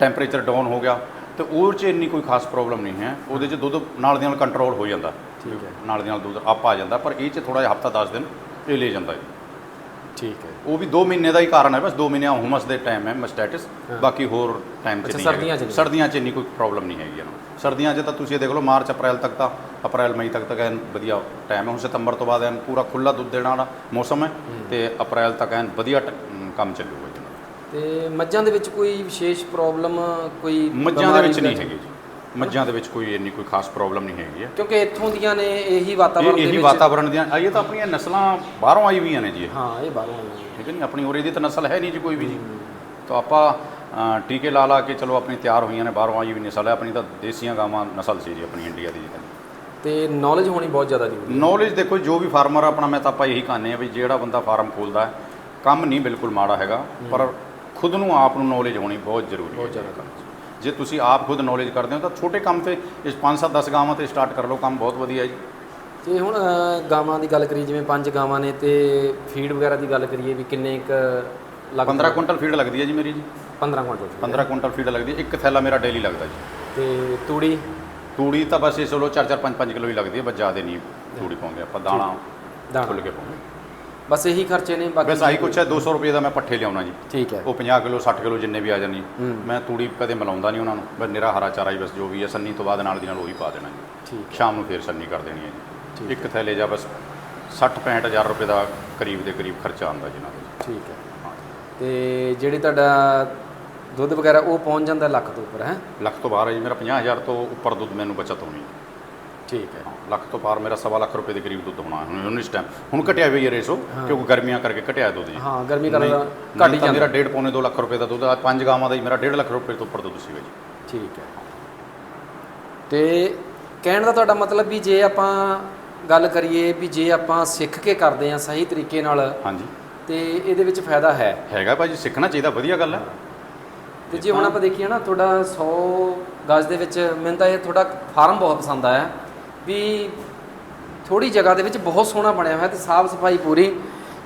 ਟੈਂਪਰੇਚਰ ਡਾਊਨ ਹੋ ਗਿਆ ਤੇ ਉਹ 'ਚ ਇੰਨੀ ਕੋਈ ਖਾਸ ਪ੍ਰੋਬਲਮ ਨਹੀਂ ਹੈ। ਉਹਦੇ 'ਚ ਦੁੱਧ ਨਾਲ ਦੀ ਨਾਲ ਕੰਟਰੋਲ ਹੋ ਜਾਂਦਾ।
ਠੀਕ ਹੈ।
ਨਾਲ ਦੀ ਨਾਲ ਦੁੱਧ ਅਪ ਆ ਜਾਂਦਾ ਪਰ ਇਹ 'ਚ ਥੋੜਾ ਜਿਹਾ ਹਫਤਾ 10 ਦਿਨ ਇਹ ਲੈ ਜਾਂਦਾ ਜੀ।
ਠੀਕ ਹੈ
ਉਹ ਵੀ 2 ਮਹੀਨੇ ਦਾ ਹੀ ਕਾਰਨ ਹੈ ਬਸ 2 ਮਹੀਨੇ ਹੁਮਸ ਦੇ ਟਾਈਮ ਹੈ ਮਸਟੈਟਿਸ। ਬਾਕੀ ਹੋਰ ਟਾਈਮ ਨਹੀਂ
ਸਰਦੀਆਂ 'ਚ। ਨਹੀਂ।
ਸਰਦੀਆਂ 'ਚ ਇੰਨੀ ਕੋਈ ਪ੍ਰੋਬਲਮ ਨਹੀਂ ਹੈਗੀ ਇਹਨਾਂ ਸਰਦੀਆਂ 'ਚ ਤਾਂ ਤੁਸੀਂ ਇਹ ਦੇਖ ਲਓ ਮਾਰਚ ਅਪ੍ਰੈਲ ਤੱਕ ਤਾਂ ਅਪ੍ਰੈਲ ਮਈ ਤੱਕ ਤੱਕ ਐਨ ਵਧੀਆ ਟਾਈਮ ਹੈ ਹੁਣ ਸਤੰਬਰ ਤੋਂ ਬਾਅਦ ਐਨ ਪੂਰਾ ਖੁੱਲਾ ਦੁੱਧ ਦੇਣ ਵਾਲਾ ਮੌਸਮ ਹੈ ਤੇ ਅਪ੍ਰੈਲ ਤੱਕ ਐਨ ਵਧੀਆ ਕੰਮ ਚੱਲੂਗਾ
ਤੇ ਮੱਝਾਂ ਦੇ ਵਿੱਚ ਕੋਈ ਵਿਸ਼ੇਸ਼ ਪ੍ਰੋਬਲਮ ਕੋਈ
ਮੱਝਾਂ ਦੇ ਵਿੱਚ ਨਹੀਂ? ਹੈਗੀ ਜੀ ਮੱਝਾਂ ਦੇ ਵਿੱਚ ਕੋਈ ਇੰਨੀ ਕੋਈ ਖਾਸ ਪ੍ਰੋਬਲਮ ਨਹੀਂ ਹੈਗੀ ਹੈ
ਕਿਉਂਕਿ ਇੱਥੋਂ ਦੀਆਂ ਨੇ ਇਹੀ
ਇਹ
ਵਾਤਾਵਰਣ ਦੇ
ਇਹੀ
ਵਿੱਚ
ਵਾਤਾਵਰਣ ਦੀਆਂ ਇਹ ਤਾਂ ਆਪਣੀਆਂ ਨਸਲਾਂ ਬਾਹਰੋਂ ਆਈ ਹੋਈਆਂ ਨੇ ਜੀ ਇਹ।
ਹਾਂ ਇਹ ਬਾਹਰੋਂ ਆਈਆਂ ਨੇ।
ਠੀਕ ਹੈ ਨਹੀਂ? ਆਪਣੀ ਉਰੇ ਦੀ ਤਾਂ ਨਸਲ ਹੈ ਨਹੀਂ ਜੀ ਕੋਈ ਵੀ ਜੀ। ਤਾਂ ਆਪਾਂ ਅ, ਟੀਕੇ ਲਾ ਲਾ ਕੇ ਚਲੋ ਆਪਣੀ ਤਿਆਰ ਹੋਈਆਂ ਨੇ ਬਾਹਰੋਂ ਆਈ ਵੀ ਨਸਲ ਹੈ ਆਪਣੀ ਤਾਂ ਦੇਸੀਆਂ ਗਾਵਾਂ ਨਸਲ ਸੀ ਜੀ ਆਪਣੀ ਇੰਡੀਆ ਦੀ ਜੀ
ਤੇ। ਨੌਲੇਜ ਹੋਣੀ ਬਹੁਤ ਜ਼ਿਆਦਾ ਜ਼ਰੂਰੀ ਹੈ।
ਨੌਲੇਜ ਦੇਖੋ ਜੋ ਵੀ ਫਾਰਮਰ ਆਪਣਾ ਮੈਂ ਤਾਂ ਆਪਾਂ ਇਹੀ ਕਹਿੰਦੇ ਆ ਵੀ ਜਿਹੜਾ ਬੰਦਾ ਫਾਰਮ ਖੋਲਦਾ ਹੈ ਕੰਮ ਨਹੀਂ ਬਿਲਕੁਲ ਮਾੜਾ ਹੈਗਾ ਪਰ ਖੁਦ ਨੂੰ ਆਪ ਨੂੰ ਨੌਲੇਜ ਹੋਣੀ ਬਹੁਤ ਜ਼ਰੂਰੀ ਹੈ।
ਬਹੁਤ ਜ਼ਿਆਦਾ
ਜੇ ਤੁਸੀਂ ਆਪ ਖੁਦ ਨੌਲੇਜ ਕਰਦੇ ਹੋ ਤਾਂ ਛੋਟੇ ਕੰਮ ਤੇ ਇਸ 5-7 10 ਗਾਵਾਂ ਤੇ ਸਟਾਰਟ ਕਰ ਲਓ ਕੰਮ ਬਹੁਤ ਵਧੀਆ ਜੀ।
ਤੇ ਹੁਣ ਅ, ਗਾਵਾਂ ਦੀ ਗੱਲ ਕਰੀਏ ਜਿਵੇਂ ਪੰਜ ਗਾਵਾਂ ਨੇ ਤੇ ਫੀਡ ਵਗੈਰਾ ਦੀ ਗੱਲ ਕਰੀਏ ਵੀ ਕਿੰਨੇ ਕ ਲੱਗ
15 ਕੁਇੰਟਲ ਫੀਡ ਲੱਗਦੀ ਹੈ ਜੀ ਮੇਰੀ ਜੀ।
15 ਕੁਇੰਟਲ
15 ਕੁਇੰਟਲ ਫੀਡ ਲੱਗਦੀ ਹੈ। ਇੱਕ ਥੈਲਾ ਮੇਰਾ ਡੇਲੀ ਲੱਗਦਾ ਜੀ।
ਤੇ ਤੂੜੀ?
ਤੂੜੀ ਤਾਂ ਬਸ ਇਹ ਚਲੋ 4-4 5-5 ਕਿਲੋ ਹੀ ਲੱਗਦੀ ਹੈ ਬਸ ਜ਼ਿਆਦਾ ਨਹੀਂ ਤੂੜੀ ਪਾਉਂਦੇ ਆਪਾਂ ਦਾਣਾ
ਦਾਣਾ।
ਖੁੱਲ ਕੇ ਪਾਉਂਦੇ।
ਬਸ ਇਹੀ ਖਰਚੇ ਨੇ ਬਾਕੀ
ਬਸ ਆਹੀ ਕੁਛ ਹੈ 200 ਰੁਪਏ ਦਾ ਮੈਂ ਪੱਠੇ ਲਿਆਉਣਾ ਜੀ।
ਠੀਕ ਹੈ।
ਉਹ 50 ਕਿਲੋ 60 ਕਿਲੋ ਜਿੰਨੇ ਵੀ ਆ ਜਾਣੀ। ਮੈਂ ਤੂੜੀ ਕਦੇ ਮਿਲਾਉਂਦਾ ਨਹੀਂ ਉਹਨਾਂ ਨੂੰ। ਬਸ ਨਿਰਾ ਹਰਾ ਚਾਰਾ ਹੀ ਬਸ ਜੋ ਵੀ ਹੈ ਸੰਨੀ ਤੋਂ ਬਾਅਦ ਨਾਲ ਦੀ ਨਾਲ ਉਹੀ ਪਾ ਦੇਣਾ ਜੀ।
ਠੀਕ।
ਸ਼ਾਮ ਨੂੰ ਫੇਰ ਸੰਨੀ ਕਰ ਦੇਣੀ ਹੈ ਜੀ। ਇੱਕ ਥੈਲੇ ਜਾਂ ਬਸ 60 ਹਜ਼ਾਰ ਰੁਪਏ ਦਾ ਕਰੀਬ ਦੇ ਕਰੀਬ ਖਰਚਾ ਆਉਂਦਾ ਜੀ ਨਾਲ
ਠੀਕ ਹਾਂ। ਤੇ ਜਿਹੜੇ ਤੁਹਾਡਾ ਦੁੱਧ ਵਗੈਰਾ ਉਹ ਪਹੁੰਚ ਜਾਂਦਾ ਲੱਖ ਤੋਂ ਉੱਪਰ ਹੈ?
ਲੱਖ ਤੋਂ ਬਾਹਰ ਹੈ ਜੀ। ਮੇਰਾ 50000 ਤੋਂ ਉੱਪਰ ਦੁੱਧ ਮੈਨੂੰ ਬਚਤ ਹੋਣੀ ਹੈ।
ਠੀਕ ਹੈ।
ਲੱਖ ਤੋਂ ਪਾਰ ਮੇਰਾ ਸਵਾ ਲੱਖ ਰੁਪਏ ਦੇ ਕਰੀਬ ਦੁੱਧ ਹੋਣਾ। ਹੁਣ ਹੁਣ ਇਸ ਟਾਈਮ ਹੁਣ ਘਟਿਆ ਵੀ ਹੈ ਰੇਸੋ। ਕਿਉਂਕਿ ਗਰਮੀਆਂ ਕਰਕੇ ਘਟਿਆ ਦੁੱਧ ਜੀ।
ਹਾਂ ਗਰਮੀ ਕਾਰਨ ਘੱਟ ਹੀ ਜਾਂਦਾ
ਮੇਰਾ 1.5 ਪੌਣੇ 2 ਲੱਖ ਰੁਪਏ ਦਾ ਦੁੱਧ ਆ ਪੰਜ ਗਾਵਾਂ ਦਾ ਹੀ ਮੇਰਾ 1.5 ਲੱਖ ਰੁਪਏ ਤੋਂ ਉੱਪਰ ਦੁੱਧ ਸੀਗਾ ਜੀ।
ਠੀਕ ਹੈ। ਤੇ ਕਹਿਣ ਦਾ ਤੁਹਾਡਾ ਮਤਲਬ ਵੀ ਜੇ ਆਪਾਂ ਗੱਲ ਕਰੀਏ ਵੀ ਜੇ ਆਪਾਂ ਸਿੱਖ ਕੇ ਕਰਦੇ ਆ ਸਹੀ ਤਰੀਕੇ ਨਾਲ
ਹਾਂਜੀ।
ਤੇ ਇਹਦੇ ਵਿੱਚ ਫਾਇਦਾ ਹੈ।
ਹੈਗਾ ਭਾਜੀ ਸਿੱਖਣਾ ਚਾਹੀਦਾ ਵਧੀਆ ਗੱਲ ਹੈ।
ਤੇ ਜੇ ਹੁਣ ਆਪਾਂ ਦੇਖੀਏ ਨਾ ਤੁਹਾਡਾ 100 ਗਜ਼ ਦੇ ਵਿੱਚ ਮੈਨੂੰ ਤਾਂ ਇਹ ਤੁਹਾਡਾ ਫਾਰਮ ਬਹੁਤ ਪਸੰਦ ਆਇਆ। ਵੀ ਥੋੜੀ ਜਗ੍ਹਾ ਦੇ ਵਿੱਚ ਬਹੁਤ ਸੋਹਣਾ ਬਣਿਆ ਹੋਇਆ ਤੇ ਸਾਫ਼ ਸਫ਼ਾਈ ਪੂਰੀ।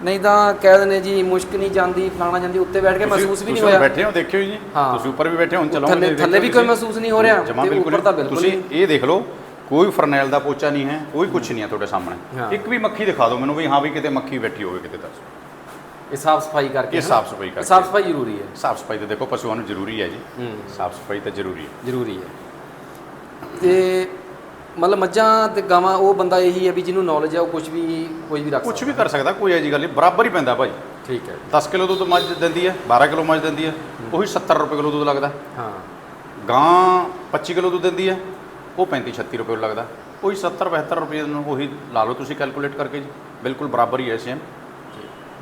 ਨਹੀਂ ਤਾਂ ਕਹਿ ਦਿੰਦੇ ਜੀ ਮੁਸ਼ਕ ਨਹੀਂ ਜਾਂਦੀ ਫਲਾਣਾ ਜਾਂਦੀ ਉੱਤੇ ਬੈਠ ਕੇ ਮਹਿਸੂਸ ਵੀ ਨਹੀਂ
ਤੁਸੀਂ
ਹੋਇਆ।
ਬੈਠੇ ਹੋ ਦੇਖਿਓ ਜੀ। ਤੁਸੀਂ ਉੱਪਰ ਵੀ ਬੈਠੇ ਹੋ ਹੁਣ ਚਲਾਓ
ਥੱਲੇ- ਵੀ ਕੋਈ ਮਹਿਸੂਸ ਨਹੀਂ ਹੋ ਰਿਹਾ ਤੇ ਉੱਪਰ ਤਾਂ ਬਿਲਕੁਲ
ਤੁਸੀਂ ਇਹ ਦੇਖ ਲਓ ਕੋਈ ਫਰਨੈਲ ਦਾ ਪੋਚਾ ਨਹੀਂ ਹੈ ਕੋਈ ਕੁਝ ਨਹੀਂ ਹੈ ਤੁਹਾਡੇ। ਸਾਹਮਣੇ। ਇੱਕ ਵੀ ਮੱਖੀ ਦਿਖਾ ਦਿਓ ਮੈਨੂੰ ਵੀ ਹਾਂ ਵੀ ਕਿਤੇ ਮੱਖੀ ਬੈਠੀ ਹੋਵੇ ਕਿਤੇ ਦੱਸੋ।
ਇਹ ਸਾਫ਼ ਸਫ਼ਾਈ ਕਰਕੇ
ਇਹ ਸਾਫ਼ ਸਫ਼ਾਈ ਕਰਕੇ।
ਸਾਫ਼ ਸਫ਼ਾਈ ਜ਼ਰੂਰੀ ਹੈ।
ਸਾਫ਼ ਸਫ਼ਾਈ ਤਾਂ ਦੇਖੋ ਪਸ਼ੂਆਂ ਨੂੰ ਜ਼ਰੂਰੀ ਹੈ ਜੀ। ਸਾਫ਼ ਸਫ਼ਾਈ ਤਾਂ ਜ਼ਰੂਰੀ ਹੈ।
ਜ਼ਰੂਰੀ ਹੈ। ਤੇ ਮਤਲਬ ਮੱਝਾਂ ਤੇ ਗਾਵਾਂ ਉਹ ਬੰਦਾ ਇਹੀ ਹੈ ਵੀ ਜਿਹਨੂੰ ਨੌਲੇਜ ਹੈ ਉਹ ਕੁਝ ਵੀ ਕੋਈ ਵੀ ਰੱਖ
ਕੁਝ ਵੀ ਕਰ ਸਕਦਾ ਕੋਈ ਐਜੀ ਗੱਲ ਨਹੀਂ ਬਰਾਬਰ ਹੀ ਪੈਂਦਾ ਭਾਈ।
ਠੀਕ ਹੈ।
10 ਕਿਲੋ ਦੁੱਧ ਮੱਝ ਦਿੰਦੀ ਹੈ 12 ਕਿਲੋ ਮੱਝ ਦਿੰਦੀ ਹੈ ਉਹੀ 70 ਰੁਪਏ ਕਿਲੋ ਦੁੱਧ ਲੱਗਦਾ।
ਹਾਂ।
ਗਾਂ 25 ਕਿਲੋ ਦੁੱਧ ਦਿੰਦੀ ਹੈ ਉਹ 35 36 ਰੁਪਏ ਲੱਗਦਾ। ਉਹੀ 70 72 ਰੁਪਏ ਨੂੰ ਉਹੀ ਲਾ ਲਓ ਤੁਸੀਂ ਕੈਲਕੂਲੇਟ ਕਰਕੇ ਜੀ ਬਿਲਕੁਲ ਬਰਾਬਰ ਹੀ ਹੈ ਸੇਮ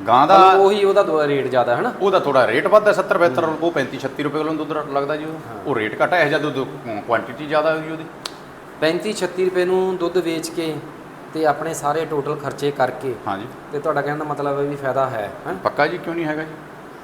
ਗਾਂ ਦਾ
ਉਹੀ ਉਹਦਾ ਰੇਟ ਜ਼ਿਆਦਾ ਹੈ ਨਾ?
ਉਹਦਾ ਥੋੜਾ ਰੇਟ ਵੱਧਦਾ 70 72 ਉਹ 35 36 ਰੁਪਏ ਕਿਲੋ ਦੁੱਧ ਲੱਗਦਾ ਜੀ ਉਹ। ਉਹ ਰੇਟ ਘਟਾ ਹੈ ਜਾਂ ਦੁੱਧ ਕੁਆਂਟੀਟੀ ਜ਼ਿਆਦਾ ਹੋਈ ਉਹਦੀ।
35 36 ਰੁਪਏ ਨੂੰ ਦੁੱਧ ਵੇਚ ਕੇ ਤੇ ਆਪਣੇ ਸਾਰੇ ਟੋਟਲ ਖਰਚੇ ਕਰਕੇ
ਹਾਂਜੀ।
ਤੇ ਤੁਹਾਡਾ ਕਹਿਣ ਦਾ ਮਤਲਬ ਹੈ ਵੀ ਫਾਇਦਾ ਹੈ ਹੈ?
ਪੱਕਾ ਜੀ? ਕਿਉਂ ਨਹੀਂ ਹੈਗਾ ਜੀ?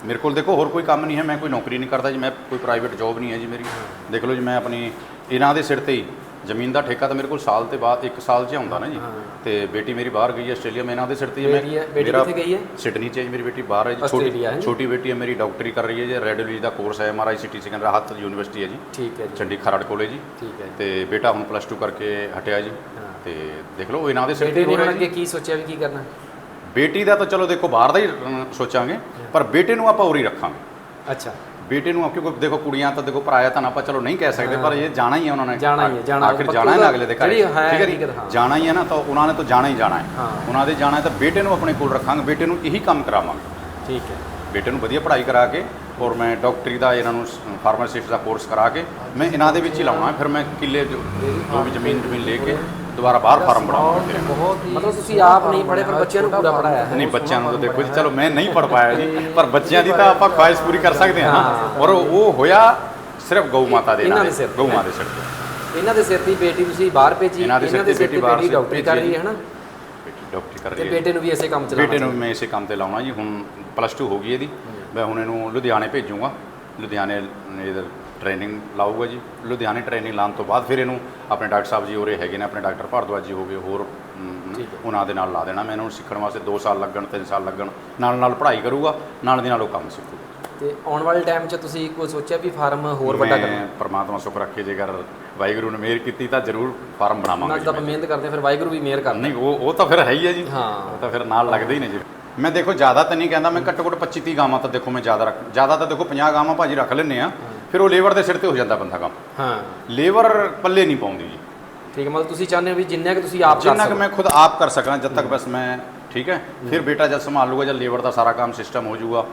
ਮੇਰੇ ਕੋਲ ਦੇਖੋ ਹੋਰ ਕੋਈ ਕੰਮ ਨਹੀਂ ਹੈ ਮੈਂ ਕੋਈ ਨੌਕਰੀ ਨਹੀਂ ਕਰਦਾ ਜੀ ਮੈਂ ਕੋਈ ਪ੍ਰਾਈਵੇਟ ਜੌਬ ਨਹੀਂ ਹੈ ਜੀ ਮੇਰੀ। ਦੇਖ ਲਓ ਜੀ ਮੈਂ ਆਪਣੀ ਇਹਨਾਂ ਦੇ ਸਿਰ ਤੇ ਹੀ ਜ਼ਮੀਨ ਦਾ ਠੇਕਾ ਤਾਂ ਮੇਰੇ ਕੋਲ ਸਾਲ ਤੇ ਬਾਅਦ ਇੱਕ ਸਾਲ 'ਚ ਆਉਂਦਾ ਨਾ ਜੀ। ਤੇ ਬੇਟੀ ਮੇਰੀ ਬਾਹਰ ਗਈ ਹੈ ਆਸਟ੍ਰੇਲੀਆ ਮੈਂ ਇਹਨਾਂ ਦੇ ਸਿਰ ਤੇ ਹੀ
ਬੇਟੀ ਹੈ- ਬੇਟੀ ਕਿੱਥੇ ਗਈ ਹੈ?
ਸਿਡਨੀ 'ਚ ਹੈ ਜੀ ਮੇਰੀ ਬੇਟੀ ਬਾਹਰ ਹੈ ਜੀ।
ਆਸਟ੍ਰੇਲੀਆ ਹੈ
ਛੋਟੀ। ਛੋਟੀ ਬੇਟੀ ਹੈ ਮੇਰੀ ਡਾਕਟਰੀ ਕਰ ਰਹੀ ਹੈ ਜੀ। ਰੈਡੀਓਲੋਜੀ ਦਾ ਕੋਰਸ ਹੈ MRI CT Sikandar Rahat university ਹੈ ਜੀ।
ਠੀਕ ਹੈ ਜੀ।
ਚੰਡੀ ਖਰੜ ਕੋਲੇ ਜੀ।
ਠੀਕ ਹੈ ਜੀ।
ਤੇ ਬੇਟਾ ਹੁਣ ਪਲੱਸ 2 ਕਰਕੇ ਹਟਿਆ ਜੀ।
ਹਾਂ।
ਤੇ ਦੇਖ ਲਓ ਇਹਨਾਂ ਦੇ ਸਿਰ ਤੇ
ਬੇਟੇ
ਹੀ
ਨੇ
ਹੋ
ਹੁਣ
ਰਿਹਾ ਜੀ।
ਅੱਗੇ ਕੀ ਸੋਚਿਆ ਵੀ ਕੀ ਕਰਨਾ?
ਬੇਟੀ ਦਾ ਤਾਂ ਚਲੋ ਦੇਖੋ ਬਾਹਰ ਦਾ ਹੀ ਅਮ, ਸੋਚਾਂਗੇ। ਪਰ ਬੇਟੇ ਨੂੰ ਆਪਾਂ ਉਰੀ ਰੱਖਾਂਗੇ।
ਅੱਛਾ।
ਬੇਟੇ ਨੂੰ ਕਿਉਂਕਿ ਦੇਖੋ ਕੁੜੀਆਂ ਤਾਂ ਦੇਖੋ ਪਰਾਇਆ ਤਾਂ ਆਪਾਂ ਚਲੋ ਨਹੀਂ ਕਹਿ ਸਕਦੇ ਪਰ ਇਹ ਜਾਣਾ ਹੀ ਹੈ ਉਹਨਾਂ ਨੇ।
ਜਾਣਾ ਹੀ ਹੈ, ਜਾਣਾ।
ਆਖਿਰ ਜਾਣਾ ਹੈ ਅਗਲੇ ਦੇ ਘਰ ਠੀਕ ਹੈ ਜੀ? ਜਾਣਾ ਹੀ ਹੈ ਨਾ ਤਾਂ ਉਹਨਾਂ ਨੇ ਤਾਂ ਜਾਣਾ ਹੀ ਜਾਣਾ ਹੈ। ਉਹਨਾਂ ਦੇ ਜਾਣਾ ਹੈ ਤਾਂ ਬੇਟੇ ਨੂੰ ਆਪਣੇ ਕੋਲ ਰੱਖਾਂਗੇ ਬੇਟੇ ਨੂੰ ਇਹੀ ਕੰਮ ਕਰਾਵਾਂਗੇ।
ਠੀਕ ਹੈ।
ਬੇਟੇ ਨੂੰ ਵਧੀਆ ਪੜ੍ਹਾਈ ਕਰਾ ਕੇ ਔਰ ਮੈਂ ਡਾਕਟਰੀ ਦਾ ਇਹਨਾਂ ਨੂੰ ਫਾਰਮਾਸਿਸਟ ਦਾ ਕੋਰਸ ਕਰਾ ਕੇ ਮੈਂ ਇਹਨਾਂ ਦੇ ਵਿੱਚ ਹੀ ਲਾਉਣਾ ਫਿਰ ਮੈਂ ਕਿੱਲੇ ਜੋ ਜੋ ਵੀ ਜ਼ਮੀਨ ਜ਼ਮੀਨ ਲੈ ਕੇ ਦੁਬਾਰਾ ਬਾਹਰ ਫਾਰਮ
ਬਹੁਤ ਮਤਲਬ ਤੁਸੀਂ ਆਪ ਨਹੀਂ ਪੜ੍ਹੇ ਪਰ ਬੱਚਿਆਂ ਨੂੰ ਪੂਰਾ ਪੜਾਇਆ
ਨਹੀਂ ਬੱਚਿਆਂ ਨੂੰ ਤਾਂ ਦੇਖੋ ਜੀ ਚਲੋ ਮੈਂ ਨਹੀਂ ਪੜ ਪਾਇਆ ਜੀ ਪਰ ਬੱਚਿਆਂ ਦੀ ਤਾਂ ਆਪਾਂ ਖੁਆਇਸ਼ ਪੂਰੀ ਕਰ ਸਕਦੇ ਹਾਂ ਔਰ ਉਹ ਹੋਇਆ ਸਿਰਫ ਗਊ ਮਾਤਾ ਦੇ ਨਾਲ
ਦੇ।
ਗਊ ਮਾਤਾ ਦੇ ਸਿਰ ਤੇ।
ਇਹਨਾਂ ਦੇ ਸਿਰ ਦੀ ਬੇਟੀ ਤੁਸੀਂ ਬਾਹਰ ਭੇਜੀ
ਇਹਨਾਂ ਦੇ ਸਿਰ ਤੇ ਬੇਟੀ ਬਾਹਰ
ਡਾਕਟਰੀ ਕਰ ਰਹੀ ਹੈ ਹਨਾ
ਬੇਟੀ ਡਾਕਟਰੀ ਕਰ ਰਹੀ ਹੈ।
ਬੇਟੇ ਨੂੰ ਵੀ ਇਸੇ ਕੰਮ ਚਲਾਉਣਾ
ਬੇਟੇ ਨੂੰ ਮੈਂ ਇਸੇ ਕੰਮ ਤੇ ਲਾਉਣਾ ਜੀ। ਹੁਣ ਪਲੱਸ 2 ਹੋ ਗਈ ਇਹਦੀ। ਮੈਂ ਹੁਣ ਇਹਨੂੰ ਲੁਧਿਆਣੇ ਭੇਜੂਗਾ। ਲੁਧਿਆਣੇ ਇਹਦਾ ਟ੍ਰੇਨਿੰਗ ਲਾਊਗਾ ਜੀ। ਲੁਧਿਆਣੇ ਟ੍ਰੇਨਿੰਗ ਲਾਉਣ ਤੋਂ ਬਾਅਦ ਫਿਰ ਇਹਨੂੰ ਆਪਣੇ ਡਾਕਟਰ ਸਾਹਿਬ ਜੀ ਉਰੇ ਹੈਗੇ ਨੇ ਆਪਣੇ ਡਾਕਟਰ ਭਾਰਦਵਾਜ ਜੀ ਹੋ ਗਏ ਹੋਰ। ਉਹਨਾਂ ਦੇ ਨਾਲ ਲਾ ਦੇਣਾ। ਮੈਂ ਇਹਨੂੰ ਸਿੱਖਣ ਵਾਸਤੇ 2 ਸਾਲ ਲੱਗਣ 3 ਸਾਲ ਲੱਗਣ ਨਾਲ ਨਾਲ ਪੜ੍ਹਾਈ ਕਰੂਗਾ ਨਾਲ ਦੀ ਨਾਲ ਉਹ ਕੰਮ ਸਿੱਖੂਗਾ।
ਤੇ ਆਉਣ ਵਾਲੇ ਟਾਈਮ 'ਚ ਤੁਸੀਂ ਕੋਈ ਸੋਚਿਆ ਵੀ ਫਾਰਮ ਹੋਰ ਵੱਡਾ ਕਰਨਾ?
ਪਰਮਾਤਮਾ ਸੁਖ ਰੱਖੇ ਜੇਕਰ ਵਾਹਿਗੁਰੂ ਨੇ ਮਿਹਰ ਕੀਤੀ ਤਾਂ ਜ਼ਰੂਰ ਫਾਰਮ ਬਣਾਵਾਂਗੇ
ਅੱਜ ਤਾਂ ਮਿਹਨਤ ਕਰਦੇ ਫਿਰ ਵਾਹਿਗੁਰੂ ਵੀ ਮਿਹਰ ਕਰਦਾ।
ਨਹੀਂ ਉਹ ਉਹ ਤਾਂ ਫਿਰ ਹੈ ਹੀ ਹੈ ਜੀ।
ਹਾਂ।
ਉਹ ਤਾਂ ਫਿਰ ਨਾਲ ਲੱਗਦੇ ਹੀ ਨੇ ਜੀ। ਮੈਂ ਦੇਖੋ ਜ਼ਿਆਦਾ ਤਾਂ ਨਹੀਂ ਕਹਿੰਦਾ ਮੈਂ ਘੱਟੋ ਘੱਟ 25 30 ਗਾਵਾਂ ਤਾਂ ਦੇਖੋ ਮੈਂ ਜ਼ਿਆਦਾ ਰੱਖ ਜ਼ਿਆਦਾ ਤਾਂ ਦੇਖੋ 50 ਗਾਵਾਂ ਭਾਜੀ ਰੱਖ ਲੈਂਦੇ ਆ ਫਿਰ ਉਹ ਲੇਬਰ ਦੇ ਸਿਰ ਤੇ ਹੋ ਜਾਂਦਾ ਬੰਦਾ ਕੰਮ।
ਹਾਂ।
ਲੇਬਰ ਪੱਲੇ ਨਹੀਂ ਪਾਉਂਦੀ ਜੀ।
ਠੀਕ ਹੈ ਮਤਲਬ ਤੁਸੀਂ ਚਾਹੁੰਦੇ ਹੋ ਵੀ ਜਿੰਨਾ ਕਿ ਤੁਸੀਂ ਆਪ ਕਰ
ਜਿੰਨਾ ਕਿ ਮੈਂ ਖੁਦ ਆਪ ਕਰ ਸਕਾਂ ਜਦ ਤੱਕ ਬਸ ਮੈਂ ਠੀਕ ਹੈ ਫਿਰ ਬੇਟਾ ਜਦ ਸੰਭਾਲ ਲੂਗਾ ਜਦ ਲੇਬਰ ਦਾ ਸਾਰਾ ਕੰਮ ਸਿਸਟਮ ਹੋ ਜਾਊਗਾ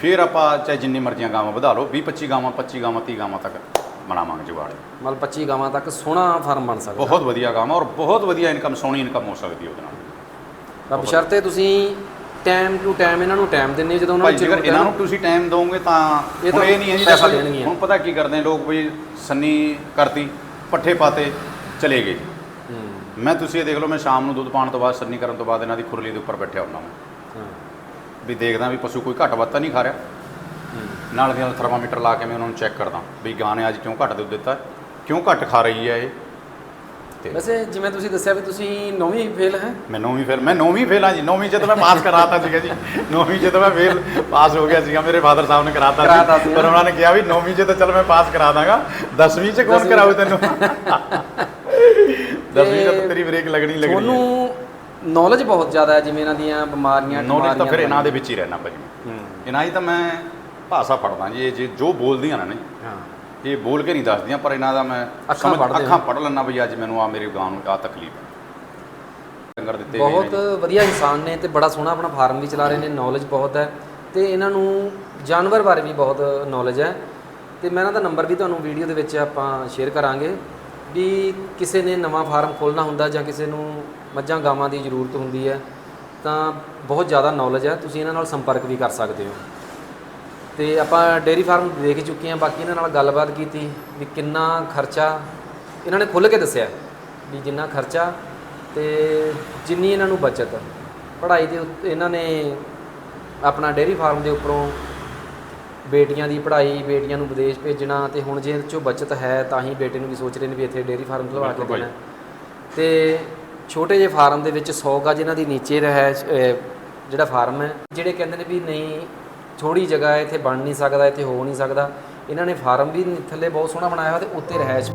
ਫਿਰ ਆਪਾਂ ਚਾਹੇ ਜਿੰਨੀ ਮਰਜ਼ੀਆਂ ਗਾਵਾਂ ਵਧਾ ਲਓ 20 25 ਗਾਵਾਂ 25 ਗਾਵਾਂ 30 ਗਾਵਾਂ ਤੱਕ ਬਣਾਵਾਂਗੇ ਜੁਗਾੜ।
ਮਤਲਬ 25 ਗਾਵਾਂ ਤੱਕ ਸੋਹਣਾ ਫਾਰਮ ਬਣ ਸਕਦਾ।
ਬਹੁਤ ਵਧੀਆ ਗਾਵਾਂ ਔਰ ਬਹੁਤ ਵਧੀਆ ਇਨਕਮ ਸੋਹਣੀ ਇਨਕਮ ਹੋ ਸਕਦੀ ਹੈ ਉਹਦੇ ਨਾਲ।
ਤਾਂ ਬਸ਼ਰਤੇ ਤੁਸੀਂ ਟਾਈਮ ਟੂ ਟਾਈਮ ਇਹਨਾਂ ਨੂੰ ਟਾਈਮ ਦਿੰਨੇ ਜਦੋਂ ਉਹਨਾਂ
ਭਾਈ
ਨੂੰ
ਜੇਕਰ
ਜ਼ਰੂਰਤ ਹੈ
ਇਹਨਾਂ
ਨਾ,
ਤੁਸੀਂ ਟਾਈਮ ਦੋਗੇ ਤਾਂ
ਇਹ
ਹੁਣ
ਤਾਂ
ਇਹ ਨਹੀਂ ਹੈ ਜੀ
ਪੈਸਾ
ਦੇਖੋ
ਦੇਣਗੀਆਂ।
ਹੁਣ ਪਤਾ ਕੀ ਕਰਦੇ ਨੇ ਲੋਕ ਵੀ ਸੰਨੀ ਕਰਤੀ ਪੱਠੇ ਪਾਤੇ ਚਲੇ ਗਏ।
ਹੂੰ,
ਮੈਂ ਤੁਸੀਂ ਇਹ ਦੇਖ ਲਓ ਮੈਂ ਸ਼ਾਮ ਨੂੰ ਦੁੱਧ ਪਾਣ ਤੋਂ ਬਾਅਦ ਸੰਨੀ ਕਰਨ ਤੋਂ ਬਾਅਦ ਇਹਨਾਂ ਦੀ ਖੁਰਲੀ ਦੇ ਉੱਪਰ ਬੈਠਿਆ ਹੁੰਦਾ ਮੈਂ।
ਹਾਂ,
ਵੀ ਦੇਖਦਾ ਵੀ ਪਸ਼ੂ ਕੋਈ ਘੱਟ ਵੱਧ ਤਾਂ ਨਹੀਂ ਖਾ ਰਿਹਾ।
ਹੂੰ।
ਨਾਲ ਦੀ ਨਾਲ ਥਰਮਾਮੀਟਰ ਲਾ ਕੇ ਮੈਂ ਉਹਨਾਂ ਨੂੰ ਚੈੱਕ ਕਰਦਾ ਵੀ ਗਾਂ ਨੇ ਅੱਜ ਕਿਉਂ ਘੱਟ ਦੁੱਧ ਦਿੱਤਾ ਕਿਉਂ ਘੱਟ ਖਾ ਰਹੀ ਹੈ ਇਹ? ਤੇ
ਵੈਸੇ ਜਿਵੇਂ ਤੁਸੀਂ ਦੱਸਿਆ ਵੀ ਤੁਸੀਂ ਨੌਵੀਂ ਫੇਲ ਹੈ।
ਮੈਂ ਨੌਵੀਂ ਫੇਲ ਮੈਂ ਨੌਵੀਂ ਫੇਲ ਆ ਜੀ। ਨੌਵੀਂ ਚ ਤਾਂ ਮੈਂ ਪਾਸ ਕਰਾਤਾ ਸੀਗਾ ਜੀ ਨੌਵੀਂ ਚ ਤਾਂ ਮੈਂ ਫੇਲ ਪਾਸ ਹੋ ਗਿਆ ਸੀਗਾ ਮੇਰੇ ਫਾਦਰ ਸਾਹਿਬ ਨੇ ਕਰਾਤਾ ਸੀ। ਪਰ
ਹਾਂ।
ਉਹਨਾਂ ਨੇ ਕਿਹਾ ਵੀ ਨੌਵੀਂ ਚ ਤਾਂ ਚਲ ਮੈਂ ਪਾਸ ਕਰਾ ਦਾਂਗਾ। 10ਵੀਂ ਚ ਕੌਣ
ਚ।
ਤੈਨੂੰ? 10ਵੀਂ ਚ ਤਾਂ ਤੇਰੀ ਬ੍ਰੇਕ ਲੱਗਣੀ ਲੱਗਣੀ ਹੈ।
ਤੁਹਾਨੂੰ ਨੌਲੇਜ ਬਹੁਤ ਜ਼ਿਆਦਾ ਹੈ ਜਿਵੇਂ ਇਹਨਾਂ ਦੀਆਂ ਬਿਮਾਰੀਆਂ
ਨੌਲੇਜ ਤਾਂ ਫਿਰ ਇਹਨਾਂ ਦੇ ਵਿੱਚ ਹੀ ਰਹਿਣਾ ਭਾਜੀ।
ਹੂੰ,
ਇਹਨਾਂ ਹੀ ਤਾਂ ਮੈਂ ਭਾਸ਼ਾ ਪੜਦਾ ਜੀ ਇਹ ਜੇ ਜੋ ਬੋਲਦੀਆਂ ਨੇ
ਹਾਂ।
ਇਹ ਬੋਲ ਕੇ ਨਹੀਂ ਦੱਸਦੀਆਂ ਪਰ ਇਹਨਾਂ ਦਾ ਮੈਂ
ਅੱਖਾਂ
ਸਮਝ-
ਪੜ੍ਹਦੇ
ਅੱਖਾਂ
ਹੋ।
ਪੜ੍ਹ ਲੈਣਾ ਵੀ ਅੱਜ ਮੈਨੂੰ ਆ ਮੇਰੇ ਗਾਂ ਨੂੰ ਆ ਤਕਲੀਫ ਹੈ ਡੰਗਰ ਦਿੱਤੇ ਹੋਏ ਨੇ
ਬਹੁਤ। ਵਧੀਆ ਇਨਸਾਨ ਨੇ ਤੇ ਬੜਾ ਸੋਹਣਾ ਆਪਣਾ ਫਾਰਮ ਵੀ ਚਲਾ ਰਹੇ ਨੇ ਨੌਲੇਜ ਬਹੁਤ ਹੈ ਤੇ ਇਹਨਾਂ ਨੂੰ ਜਾਨਵਰ ਬਾਰੇ ਵੀ ਬਹੁਤ ਨੌਲੇਜ ਹੈ ਤੇ ਮੈਂ ਇਹਨਾਂ ਦਾ ਨੰਬਰ ਵੀ ਤੁਹਾਨੂੰ ਵੀਡੀਓ ਦੇ ਵਿੱਚ ਆਪਾਂ ਸ਼ੇਅਰ ਕਰਾਂਗੇ ਵੀ ਕਿਸੇ ਨੇ ਨਵਾਂ ਫਾਰਮ ਖੋਲ੍ਹਣਾ ਹੁੰਦਾ ਜਾਂ ਕਿਸੇ ਨੂੰ ਮੱਝਾਂ ਗਾਵਾਂ ਦੀ ਜ਼ਰੂਰਤ ਹੁੰਦੀ ਹੈ ਤਾਂ ਬਹੁਤ ਜ਼ਿਆਦਾ ਨੌਲੇਜ ਹੈ ਤੁਸੀਂ ਇਹਨਾਂ ਨਾਲ ਸੰਪਰਕ ਵੀ ਕਰ ਸਕਦੇ ਹੋ ਤੇ ਆਪਾਂ ਡੇਅਰੀ ਫਾਰਮ ਦੇਖ ਚੁੱਕੇ ਹਾਂ ਬਾਕੀ ਇਹਨਾਂ ਨਾਲ ਗੱਲਬਾਤ ਕੀਤੀ ਵੀ ਕਿੰਨਾ ਖਰਚਾ ਇਹਨਾਂ ਨੇ ਖੁੱਲ੍ਹ ਕੇ ਦੱਸਿਆ ਵੀ ਜਿੰਨਾ ਖਰਚਾ ਤੇ ਜਿੰਨੀ ਇਹਨਾਂ ਨੂੰ ਬਚਤ। ਪੜ੍ਹਾਈ ਦੇ ਉੱਤੇ ਇਹਨਾਂ ਨੇ ਆਪਣਾ ਡੇਅਰੀ ਫਾਰਮ ਦੇ ਉੱਪਰੋਂ ਬੇਟੀਆਂ ਦੀ ਪੜ੍ਹਾਈ ਬੇਟੀਆਂ ਨੂੰ ਵਿਦੇਸ਼ ਭੇਜਣਾ ਤੇ ਹੁਣ ਜੇ ਇਹ 'ਚੋਂ ਬਚਤ ਹੈ ਤਾਂ ਹੀ ਬੇਟੇ ਨੂੰ ਵੀ ਸੋਚ ਰਹੇ ਨੇ ਵੀ ਇੱਥੇ ਡੇਅਰੀ ਫਾਰਮ ਖੁਲਵਾ ਕੇ ਦੇਣਾ। ਤੇ ਛੋਟੇ ਜਿਹੇ ਫਾਰਮ ਦੇ ਵਿੱਚ 100 ਗਜ ਇਹਨਾਂ ਦੀ ਨੀਚੇ ਰਹਿ ਜਿਹੜਾ ਫਾਰਮ ਹੈ ਜਿਹੜੇ ਕਹਿੰਦੇ ਨੇ ਵੀ ਨਹੀਂ ਥੋੜੀ ਜਗ੍ਹਾ ਇੱਥੇ ਬਣ ਨਹੀਂ ਸਕਦਾ, ਇੱਥੇ ਹੋ ਨਹੀਂ ਸਕਦਾ। ਇਹਨਾਂ ਨੇ ਫਾਰਮ ਵੀ ਥੱਲੇ ਬਹੁਤ ਸੋਹਣਾ ਬਣਾਇਆ ਹੋਇਆ ਤੇ ਉੱਤੇ ਰਹਿਸ਼